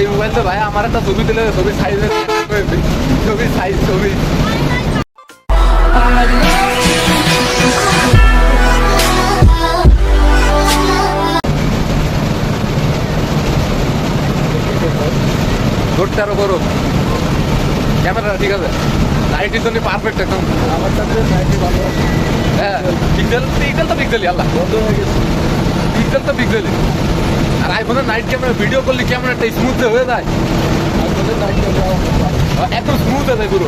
এই মোবাইলটা ভাই, আমার একটা ছবি দিলে ছবি সাইজ ছবি সাইজ ছবি ধরতে আরও করো। ক্যামেরা ঠিক আছে। লাইটের জন্য পারফেক্ট একদম। আমার কাছে নাইটি ভালো হ্যাঁ পিক্সেল পিক্সেল তো পিক্সেলই আল্লাহ। বন্ধ হয়ে গেছে পিক্সেল তো পিক্সেলই আর আইফোনের নাইট ক্যামেরা ভিডিও করলে ক্যামেরাটা স্মুথ হয়ে যায় আসলে নাইটি ভালো একদম স্মুথ হয়ে যায় পুরো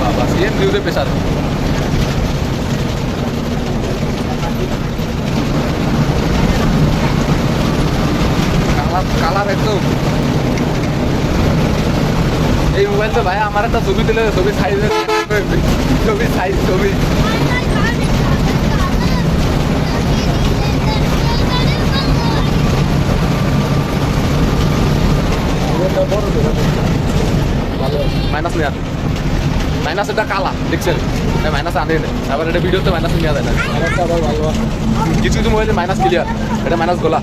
বাবা সিএম নিউজে পেশার কালার কালার একদম এই মোবাইলটা ভাই আমার একটা ছবি দিলে ছবি সাইজ ছবি সাইজ ছবি। এটা মাইনাস কালা দেখছেন মাইনাস আনে না আবার এটা ভিডিওতে মাইনাস নেওয়া যায়। না কিছু কিছু মোবাইলে মাইনাস ক্লিয়ার এটা মাইনাস গোলা।